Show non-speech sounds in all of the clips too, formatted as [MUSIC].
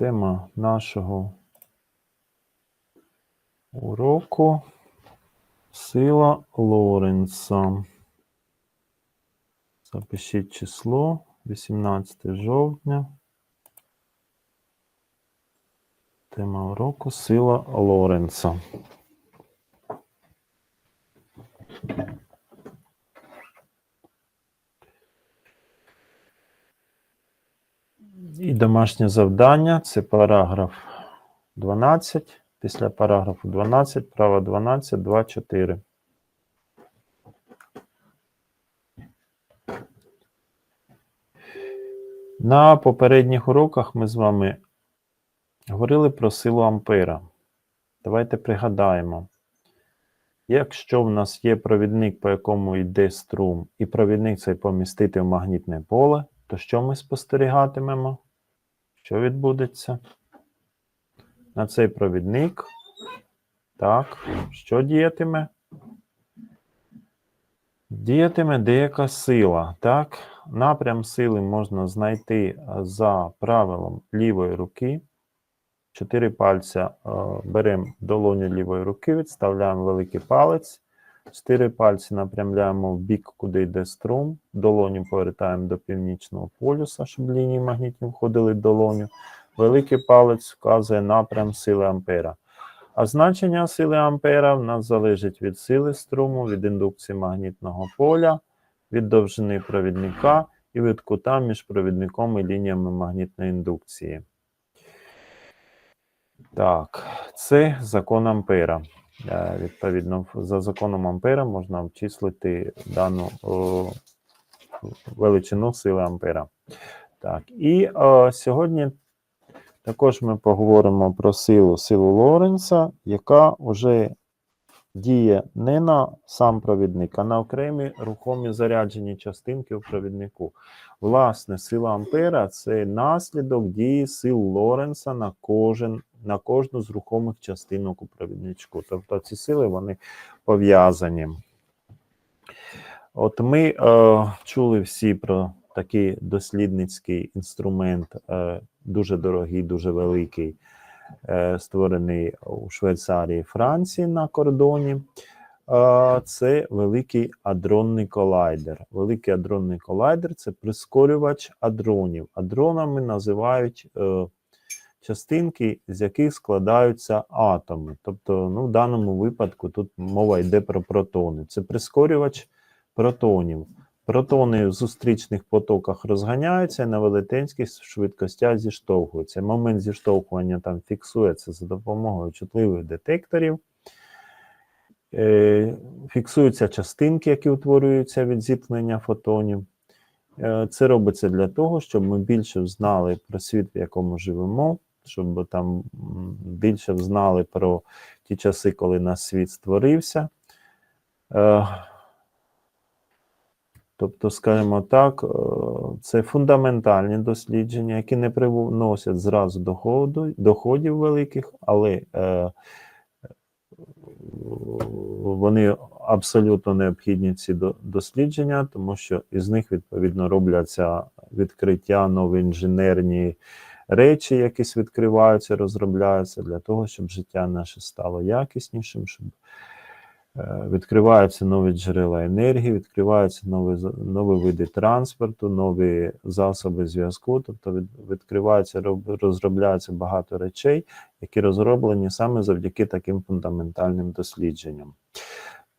Тема нашого уроку сила Лоренца. Запишіть число 18 жовтня. Тема уроку сила Лоренца. І домашнє завдання це параграф 12. Після параграфу 12, право 12, 2, 4. На попередніх уроках ми з вами говорили про силу Ампера. Давайте пригадаємо. Якщо в нас є провідник, по якому йде струм, і провідник цей помістити в магнітне поле, то що ми спостерігатимемо? Що відбудеться? На цей провідник. Так, що діятиме? Діятиме деяка сила. Так, напрям сили можна знайти за правилом лівої руки. Чотири пальця беремо долоню лівої руки, відставляємо великий палець. Чотири пальці напрямляємо в бік, куди йде струм. Долоню повертаємо до північного полюса, щоб лінії магнітні входили долоню. Великий палець вказує напрям сили Ампера. А значення сили Ампера в нас залежить від сили струму, від індукції магнітного поля, від довжини провідника і від кута між провідником і лініями магнітної індукції. Так, це закон Ампера. Е, Відповідно, за законом Ампера можна обчислити дану о, величину сили Ампера. Так, і о, сьогодні також ми поговоримо про силу силу Лоренца, яка вже діє не на сам провідник, а на окремі рухомі заряджені частинки у провіднику. Власне, сила Ампера це наслідок дії сил Лоренца на кожен, на кожну з рухомих частинок у провідничку. Тобто ці сили вони пов'язані. От ми е, чули всі про такий дослідницький інструмент, е, дуже дорогий, дуже великий, е, створений у Швейцарії Франції на кордоні. Е, Це великий адронний колайдер. Великий адронний колайдер це прискорювач адронів. Адронами називають е, частинки, з яких складаються атоми. Тобто, ну, в даному випадку тут мова йде про протони. Це прискорювач протонів. Протони в зустрічних потоках розганяються і на велетенських швидкостях зіштовхуються. Момент зіштовхування там фіксується за допомогою чутливих детекторів. Е, Фіксуються частинки, які утворюються від зіткнення фотонів. Е, Це робиться для того, щоб ми більше знали про світ, в якому живемо, щоб там більше знали про ті часи, коли наш світ створився. Е, Тобто, скажімо так, е, це фундаментальні дослідження, які не приносять зразу доходу, доходів великих, але е, вони абсолютно необхідні ці дослідження, тому що із них відповідно робляться відкриття, нові інженерні речі, якісь відкриваються, розробляються для того, щоб життя наше стало якіснішим, щоб Е, Відкриваються нові джерела енергії, відкриваються нові, нові види транспорту, нові засоби зв'язку, тобто від, відкриваються, роб- розробляються багато речей, які розроблені саме завдяки таким фундаментальним дослідженням.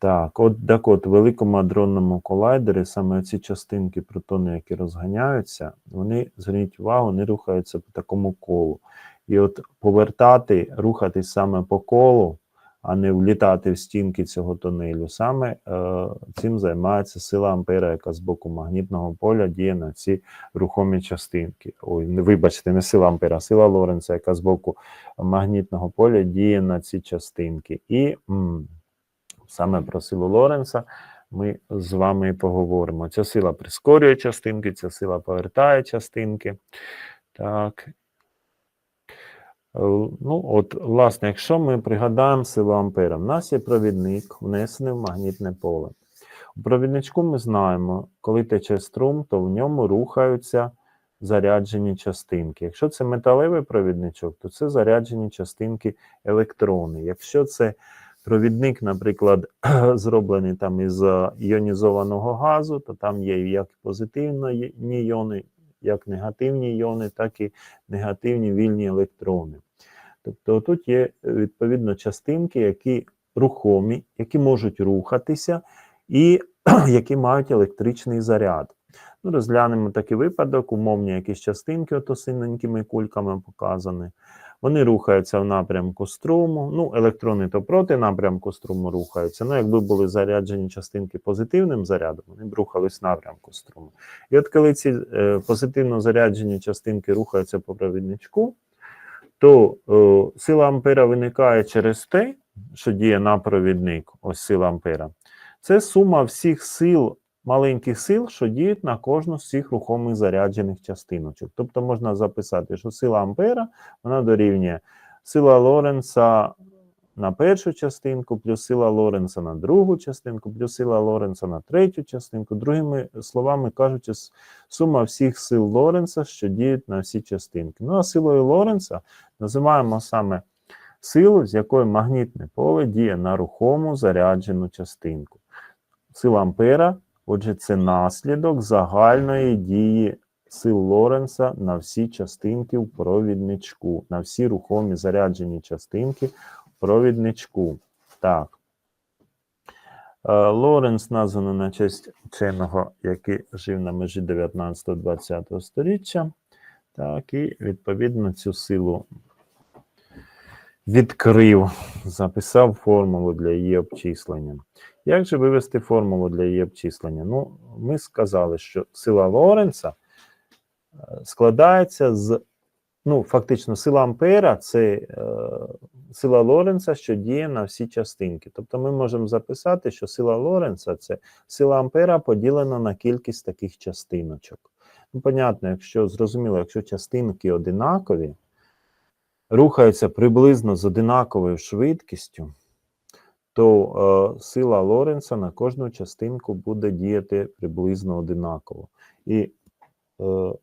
Так, от так от, в великому адронному колайдері саме ці частинки протони, які розганяються, вони, зверніть увагу, вони рухаються по такому колу. І от повертати, рухатись саме по колу, а не влітати в стінки цього тунелю. Саме е, цим займається сила Ампера, яка з боку магнітного поля діє на ці рухомі частинки. Ой, вибачте, не сила Ампера, а сила Лоренца, яка з боку магнітного поля діє на ці частинки. І м, саме про силу Лоренца ми з вами поговоримо. Ця сила прискорює частинки, ця сила повертає частинки. Так, Ну, от, власне, якщо ми пригадаємо силу Ампера, в нас є провідник, внесений в магнітне поле. У провідничку ми знаємо, коли тече струм, то в ньому рухаються заряджені частинки. Якщо це металевий провідничок, то це заряджені частинки електрони. Якщо це провідник, наприклад, [CLEARS THROAT] зроблений там із е, іонізованого газу, то там є як позитивні іони, як негативні іони, так і негативні вільні електрони. Тобто тут є е, відповідно частинки, які рухомі, які можуть рухатися, і [CLEARS THROAT] які мають електричний заряд. Ну, розглянемо такий випадок, умовні якісь частинки, ото синенькими кульками показані. Вони рухаються в напрямку струму. Ну, електрони то проти напрямку струму рухаються. Ну, якби були заряджені частинки позитивним зарядом, вони б рухались в напрямку струму. І от коли ці е, позитивно заряджені частинки рухаються по провідничку, то е, сила ампера виникає через те, що діє на провідник, ось сила ампера. Це сума всіх сил, маленьких сил, що діють на кожну з цих рухомих заряджених частиночок. Тобто можна записати, що сила ампера вона дорівнює сила Лоренца на першу частинку, плюс сила Лоренца на другу частинку, плюс сила Лоренца на третю частинку. Другими словами кажучи, сума всіх сил Лоренца, що діють на всі частинки. Ну а силою Лоренца називаємо саме силу, з якою магнітне поле діє на рухому заряджену частинку. Сила Ампера, отже, це наслідок загальної дії сил Лоренца на всі частинки в провідничку, на всі рухомі заряджені частинки в провідничку. Так. Е, Лоренц названо на честь вченого, який жив на межі 19-20 століття. Так, і відповідно цю силу відкрив, записав формулу для її обчислення. Як же вивести формулу для її обчислення? Ну, ми сказали, що сила Лоренца е, складається з, ну, фактично, сила Ампера це е, сила Лоренца, що діє на всі частинки. Тобто ми можемо записати, що сила Лоренца це сила Ампера поділена на кількість таких частиночок. Ну, понятно, якщо зрозуміло, якщо частинки одинакові, рухаються приблизно з одинаковою швидкістю, то е, сила Лоренца на кожну частинку буде діяти приблизно одинаково. І е,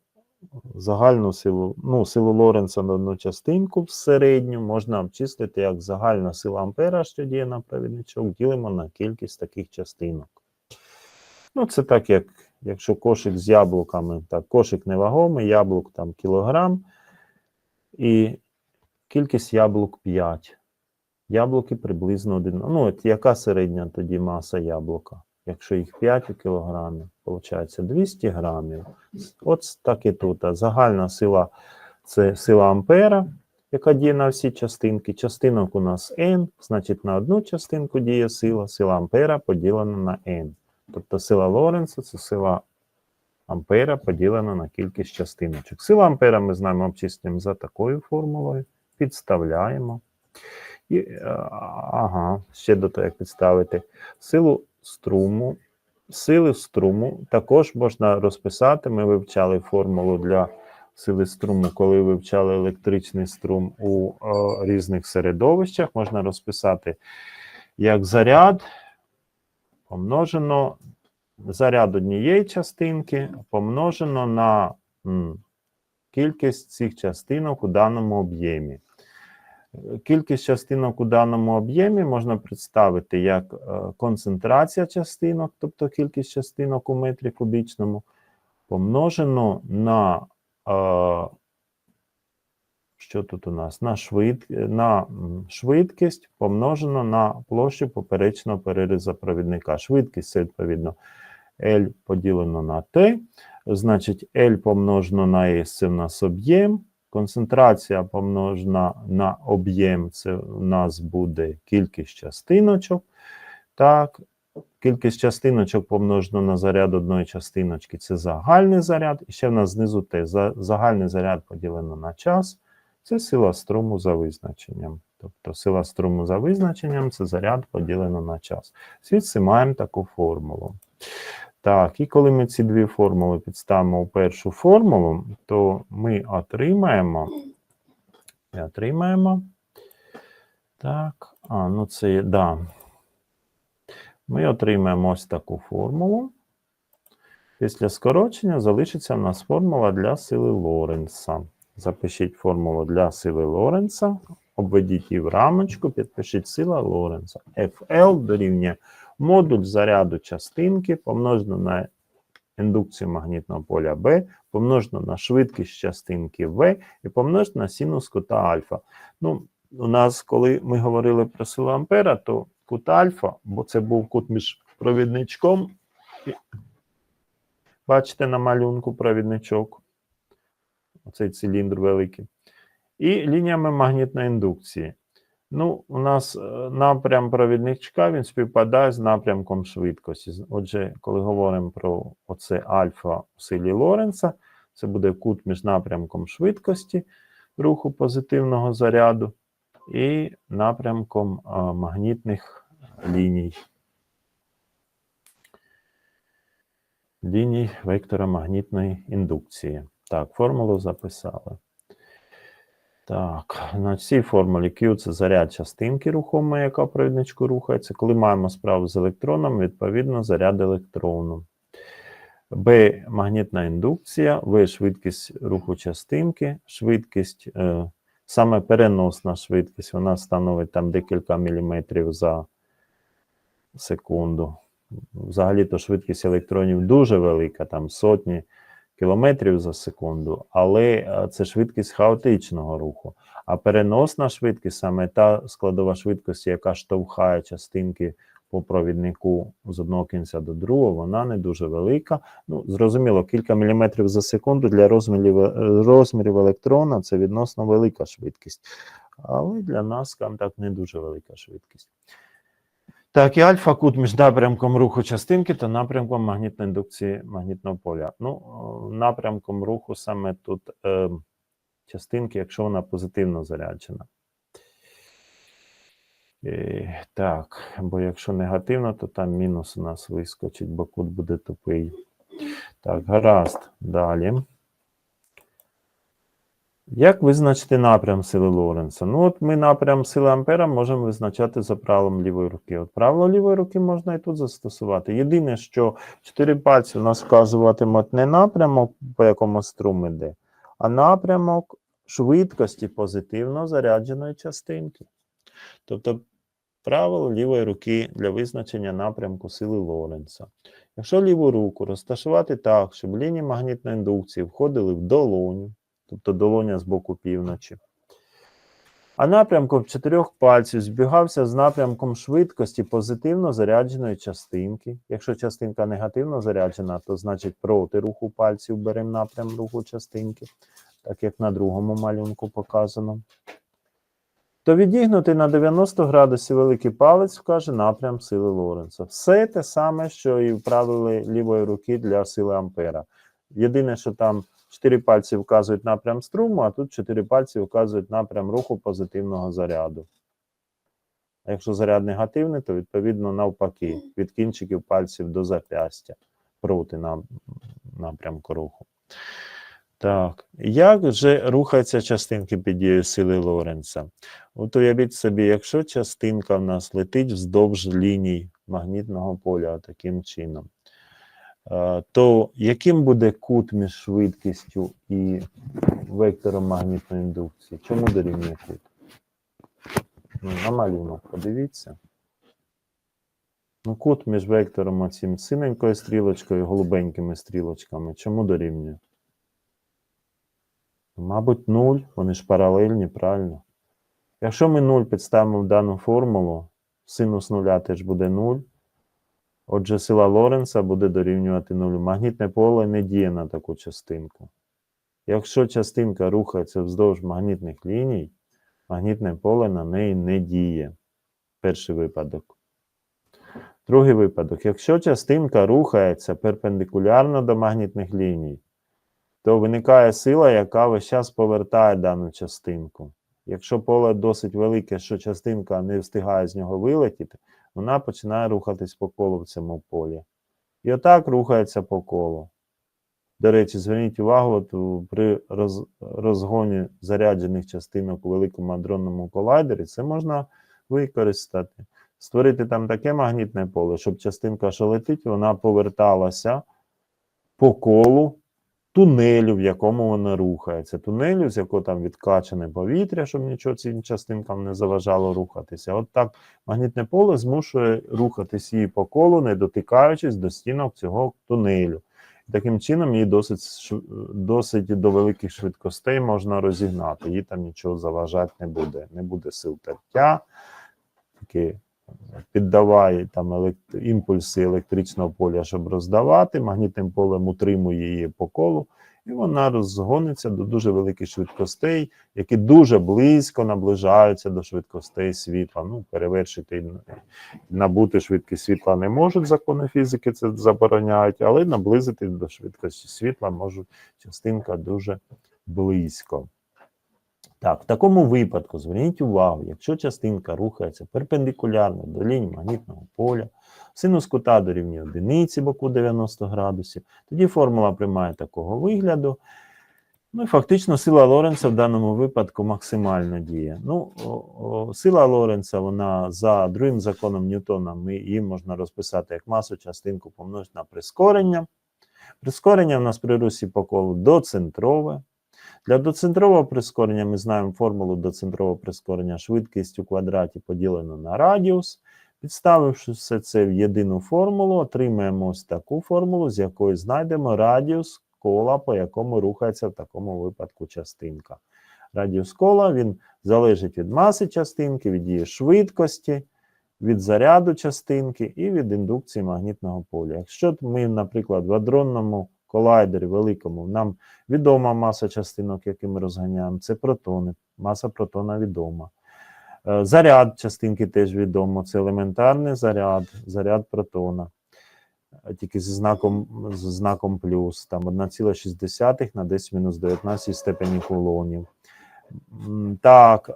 загальну силу, ну, силу Лоренца на одну частинку в середню можна обчислити як загальна сила Ампера, що діє на провідничок, ділимо на кількість таких частинок. Ну, це так, як якщо кошик з яблуками, так, кошик невагомий, яблук там кілограм, і кількість яблук 5. Яблуки приблизно один. Ну, от яка середня тоді маса яблука? Якщо їх 5 у кілограмі, виходить 200 грамів. От так і тут. Загальна сила це сила Ампера, яка діє на всі частинки. Частинок у нас n, значить на одну частинку діє сила, сила Ампера поділена на n. Тобто сила Лоренца це сила Ампера поділена на кількість частиночок. Сила Ампера ми знаємо обчислюємо за такою формулою, підставляємо. І, е, ага, ще до того, як підставити силу струму. Сили струму також можна розписати. Ми вивчали формулу для сили струму, коли вивчали електричний струм у е, різних середовищах. Можна розписати як заряд помножено заряд однієї частинки помножено на м, кількість цих частинок у даному об'ємі. Кількість частинок у даному об'ємі можна представити як е, концентрація частинок, тобто кількість частинок у метрі кубічному, помножено на е, що тут у нас? На, швид, на швидкість помножено на площу поперечного перерізу провідника. Швидкість це відповідно L поділено на T, значить L помножено на S це в нас об'єм. Концентрація помножена на об'єм, це у нас буде кількість частиночок. Так, кількість частиночок помножено на заряд одної частиночки це загальний заряд. І ще в нас знизу те за- загальний заряд поділено на час. Це сила струму за визначенням. Тобто сила струму за визначенням це заряд поділено на час. Звідси маємо таку формулу. Так, і коли ми ці дві формули підставимо у першу формулу, то ми отримаємо. І отримаємо. Так, а, ну це да. Ми отримаємо ось таку формулу. Після скорочення залишиться в нас формула для сили Лоренца. Запишіть формулу для сили Лоренца, обведіть її в рамочку, підпишіть сила Лоренца. FL дорівнює модуль заряду частинки помножено на індукцію магнітного поля B, помножено на швидкість частинки V і помножено на синус кута альфа. Ну, у нас, коли ми говорили про силу Ампера, то кут альфа, бо це був кут між провідничком. Бачите на малюнку провідничок. Оцей циліндр великий. І лініями магнітної індукції. Ну, у нас е, напрям провідничка він співпадає з напрямком швидкості. Отже, коли говоримо про оце альфа у силі Лоренца, це буде кут між напрямком швидкості руху позитивного заряду і напрямком магнітних ліній. Ліній вектора магнітної індукції. Так, формулу записали. Так, на цій формулі Q це заряд частинки рухомої, яка в провідничку рухається. Коли маємо справу з електроном, відповідно заряд електрону. B магнітна індукція, V швидкість руху частинки, швидкість, е, саме переносна швидкість, вона становить там декілька міліметрів за секунду. Взагалі-то швидкість електронів дуже велика, там сотні кілометрів за секунду, але е, це швидкість хаотичного руху. А переносна швидкість, саме та складова швидкості, яка штовхає частинки по провіднику з одного кінця до другого, вона не дуже велика. Ну, зрозуміло, кілька міліметрів за секунду для розмірів, е, розмірів електрона це відносно велика швидкість. Але для нас, скажімо так, не дуже велика швидкість. Так, і альфа кут між напрямком руху частинки та напрямком магнітної індукції магнітного поля. Ну, напрямком руху саме тут е, частинки, якщо вона позитивно заряджена. Е, так, бо якщо негативно, то там мінус у нас вискочить, бо кут буде тупий. Так, гаразд. Далі. Як визначити напрям сили Лоренца? Ну, от ми напрям сили Ампера можемо визначати за правилом лівої руки. От правило лівої руки можна і тут застосувати. Єдине, що чотири пальці у нас вказуватимуть не напрямок, по якому струм іде, а напрямок швидкості позитивно зарядженої частинки. Тобто правило лівої руки для визначення напрямку сили Лоренца. Якщо ліву руку розташувати так, щоб лінії магнітної індукції входили в долоню, тобто долоня з боку півночі. А напрямком чотирьох пальців збігався з напрямком швидкості позитивно зарядженої частинки. Якщо частинка негативно заряджена, то значить проти руху пальців беремо напрям руху частинки, так як на другому малюнку показано. То відігнути на 90 градусів великий палець вкаже напрям сили Лоренца. Все те саме, що і в правилі лівої руки для сили Ампера. Єдине, що там Чотири пальці вказують напрям струму, а тут чотири пальці вказують напрям руху позитивного заряду. А якщо заряд негативний, то відповідно навпаки, від кінчиків пальців до зап'ястя проти напрямку руху. Так, як же рухаються частинки під дією сили Лоренца? От уявіть собі, якщо частинка в нас летить вздовж ліній магнітного поля таким чином, то яким буде кут між швидкістю і вектором магнітної індукції? Чому дорівнює кут? Ну, на малюнок подивіться. Ну, кут між вектором оцім синенькою стрілочкою і голубенькими стрілочками. Чому дорівнює? Мабуть, 0, вони ж паралельні, правильно? Якщо ми 0 підставимо в дану формулу, синус нуля теж буде 0. Отже, сила Лоренца буде дорівнювати нулю. Магнітне поле не діє на таку частинку. Якщо частинка рухається вздовж магнітних ліній, магнітне поле на неї не діє. Перший випадок. Другий випадок. Якщо частинка рухається перпендикулярно до магнітних ліній, то виникає сила, яка весь час повертає дану частинку. Якщо поле досить велике, що частинка не встигає з нього вилетіти, вона починає рухатись по колу в цьому полі. І отак рухається по колу. До речі, зверніть увагу, от при роз, розгоні заряджених частинок у великому адронному колайдері це можна використати. Створити там таке магнітне поле, щоб частинка, що летить, вона поверталася по колу тунелю, в якому воно рухається. Тунелю, з якого там відкачане повітря, щоб нічого цим частинкам не заважало рухатися. От так магнітне поле змушує рухатись її по колу, не дотикаючись до стінок цього тунелю. Таким чином, її досить, досить до великих швидкостей можна розігнати. Їй там нічого заважати не буде. Не буде сил тертя, таки піддаває там елект... імпульси електричного поля, щоб роздавати. Магнітним полем утримує її по колу, і вона розгониться до дуже великих швидкостей, які дуже близько наближаються до швидкостей світла. Ну, перевершити набути швидкість світла не можуть закони фізики, це забороняють, але наблизити до швидкості світла можуть частинка дуже близько. Так, в такому випадку зверніть увагу, якщо частинка рухається перпендикулярно до лінії магнітного поля, синус кута дорівнює одиниці боку 90 градусів, тоді формула приймає такого вигляду. Ну і фактично сила Лоренца в даному випадку максимально діє. Ну, о, о, сила Лоренца, вона за другим законом Ньютона, ми, її можна розписати як масу частинку помножити на прискорення. Прискорення в нас при русі по колу доцентрове. Для доцентрового прискорення ми знаємо формулу доцентрового прискорення швидкість у квадраті поділено на радіус. Підставивши все це в єдину формулу, отримаємо ось таку формулу, з якої знайдемо радіус кола, по якому рухається в такому випадку частинка. Радіус кола він залежить від маси частинки, від її швидкості, від заряду частинки і від індукції магнітного поля. Якщо ми, наприклад, в адронному колайдері великому, нам відома маса частинок, які ми розганяємо, це протони. Маса протона відома. Е, Заряд частинки теж відомо, це елементарний заряд, заряд протона. Е, Тільки зі знаком, з знаком плюс, там 1,6 на 10 мінус 19 степені кулонів. Так, е,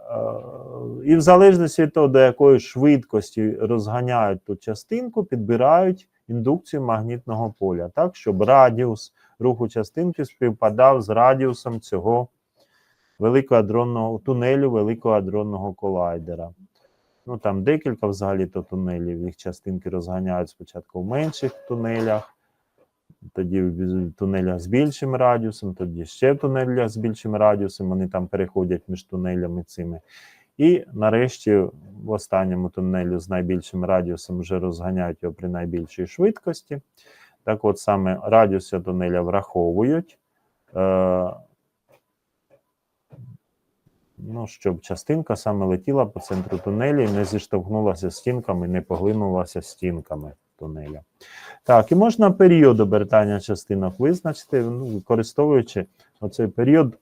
і в залежності від того, до якої швидкості розганяють ту частинку, підбирають індукцію магнітного поля, так, щоб радіус руху частинки співпадав з радіусом цього великого адронного тунелю великого адронного колайдера. Ну там декілька взагалі-то тунелів, їх частинки розганяють спочатку в менших тунелях, тоді в тунелях з більшим радіусом, тоді ще в тунелях з більшим радіусом, вони там переходять між тунелями цими. І нарешті в останньому тунелю з найбільшим радіусом вже розганяють його при найбільшій швидкості. Так от саме радіуси тунеля враховують. Е, ну, щоб частинка саме летіла по центру тунелі не зіштовхнулася з стінками, не поглинулася стінками тунеля. Так, і можна період обертання частинок визначити, ну, використовуючи оцей період.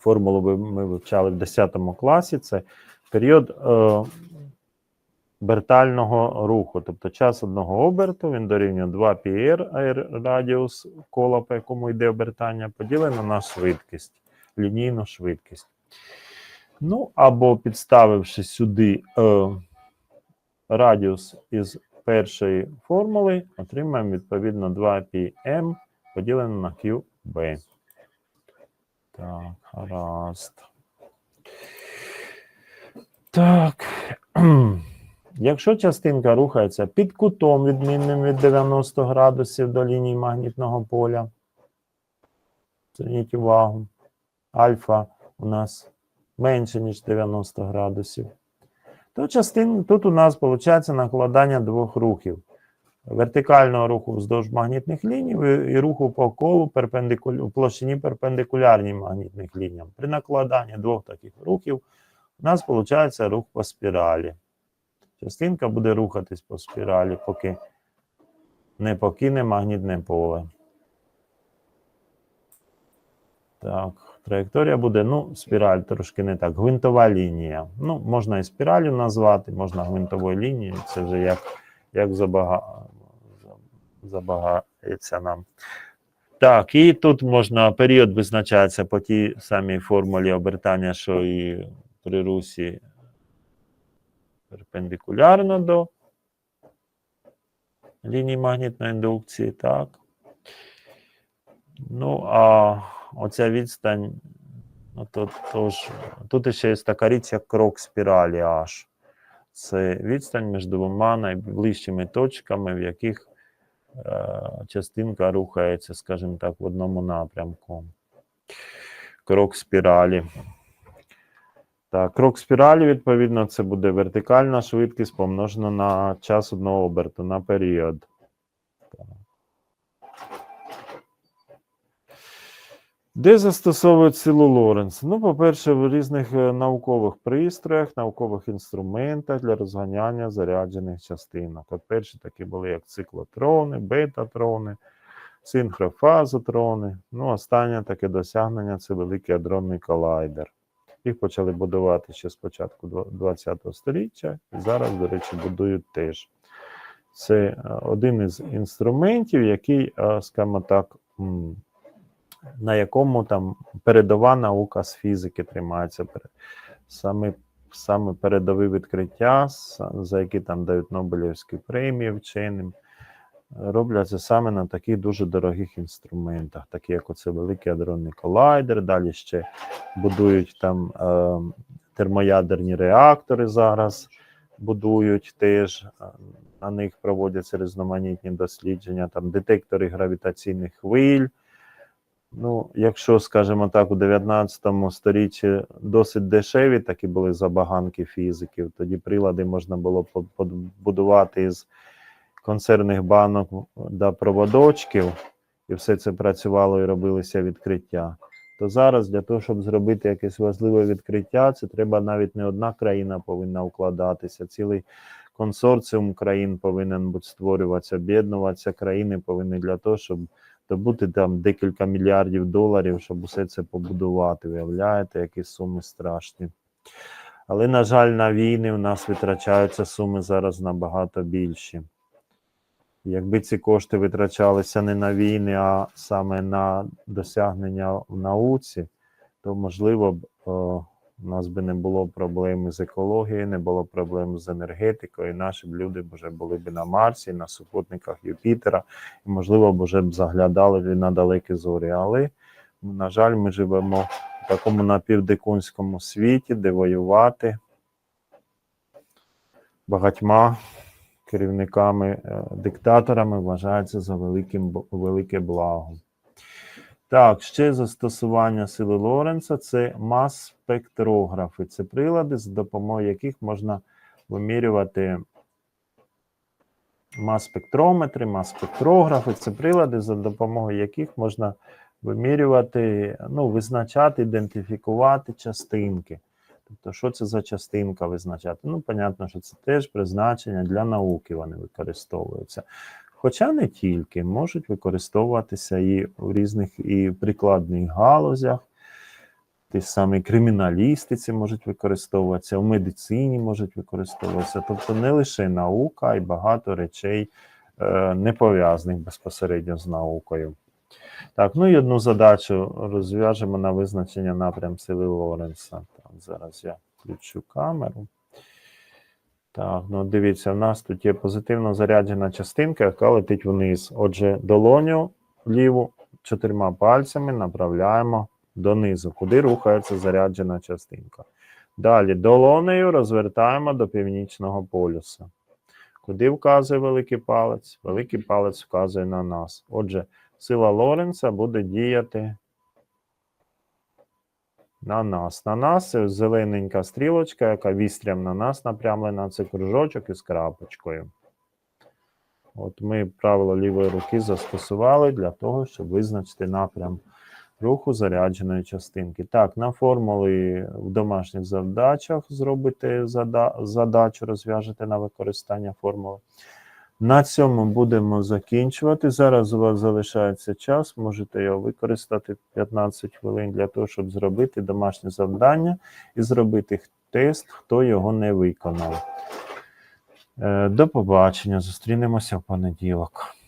Формулу ми вивчали в 10 класі. Це період е, обертального руху. Тобто час одного оберту він дорівнює 2 πr радіус кола, по якому йде обертання, поділено на швидкість, лінійну швидкість. Ну, або підставивши сюди е, радіус із першої формули, отримаємо відповідно 2 πm поділено на QB. Так, гаразд. Так. [CLEARS THROAT] Якщо частинка рухається під кутом, відмінним від 90 градусів до лінії магнітного поля, зверніть увагу, альфа у нас менше, ніж 90 градусів, то частин, тут у нас виходить накладання двох рухів. Вертикального руху вздовж магнітних ліній і- руху по колу перпендикуль... площині перпендикулярній магнітних лініям. При накладанні двох таких рухів у нас виходить рух по спіралі. Частинка буде рухатись по спіралі, поки не покине магнітне поле. Так, траєкторія буде, ну, спіраль трошки не так. Гвинтова лінія. Ну, можна і спіралю назвати, можна гвинтовою лінією. Це вже як, як забага... забагається нам. Так, і тут можна період визначається по тій самій формулі обертання, що і при русі перпендикулярно до лінії магнітної індукції, так. Ну, а оця відстань, ну, тут, тож, тут ще є така річ, як крок спіралі H. Це відстань між двома найближчими точками, в яких е, частинка рухається, скажімо так, в одному напрямку. Крок спіралі. Так, крок спіралі, відповідно, це буде вертикальна швидкість помножена на час одного оберту, на період. Де застосовують силу Лоренца? Ну, по-перше, в різних е, наукових пристроях, наукових інструментах для розганяння заряджених частинок. От перші такі були як циклотрони, бетатрони, синхрофазотрони. Ну, останнє таке досягнення це великий адронний колайдер. Їх почали будувати ще з початку ХХ століття, і зараз, до речі, будують теж. Це е, один із інструментів, який, е, скажімо так, на якому там передова наука з фізики тримається. Саме, саме передові відкриття, за які там дають Нобелівські премії вченим, робляться саме на таких дуже дорогих інструментах, такі як оце великий адронний колайдер. Далі ще будують там е, термоядерні реактори зараз будують теж. е, На них проводяться різноманітні дослідження, там детектори гравітаційних хвиль. Ну, якщо, скажімо так, у 19 сторіччі досить дешеві такі були забаганки фізиків, тоді прилади можна було побудувати із консервних банок до проводочків, і все це працювало і робилися відкриття. То зараз для того, щоб зробити якесь важливе відкриття, це треба навіть не одна країна повинна укладатися, цілий консорціум країн повинен бути створюватися, об'єднуватися країни повинні для того, щоб добути там декілька мільярдів доларів, щоб усе це побудувати. Уявляєте, які суми страшні. Але, на жаль, на війни в нас витрачаються суми зараз набагато більші. Якби ці кошти витрачалися не на війни, а саме на досягнення в науці, то можливо б е, у нас би не було проблем з екологією, не було проблем з енергетикою, наші б люди вже були б на Марсі, на супутниках Юпітера, і, можливо, б вже б заглядали на далекі зорі. Але, на жаль, ми живемо в такому напівдикунському світі, де воювати багатьма керівниками, е, вважається за великим, велике благо. Так, ще застосування сили Лоренца це мас-спектрографи. Це прилади, з допомогою яких можна вимірювати мас-спектрометри, мас-спектрографи. Це прилади, за допомогою яких можна вимірювати, ну, визначати, ідентифікувати частинки. Тобто, що це за частинка визначати? Ну, понятно, що це теж призначення для науки вони використовуються. Хоча не тільки, можуть використовуватися і в різних і прикладних галузях, ті самі криміналістиці можуть використовуватися, в медицині можуть використовуватися. Тобто не лише наука, а й багато речей е, не пов'язаних безпосередньо з наукою. Так, ну і одну задачу розв'яжемо на визначення напрям сили Лоренса. Так, зараз я включу камеру. Так, ну дивіться, в нас тут є позитивно заряджена частинка, яка летить вниз. Отже, долоню ліву чотирма пальцями направляємо донизу, куди рухається заряджена частинка. Далі долонею розвертаємо до північного полюса. Куди вказує великий палець? Великий палець вказує на нас. Отже, сила Лоренца буде діяти на нас. На нас зелененька стрілочка, яка вістрям на нас напрямлена, це кружочок із крапочкою. От ми правило лівої руки застосували для того, щоб визначити напрям руху зарядженої частинки. Так, на формули в домашніх завдачах зробите зада- задачу, розв'яжете на використання формули. На цьому будемо закінчувати. Зараз у вас залишається час, можете його використати 15 хвилин для того, щоб зробити домашнє завдання і зробити тест, хто його не виконав. Е, До побачення, зустрінемося в понеділок.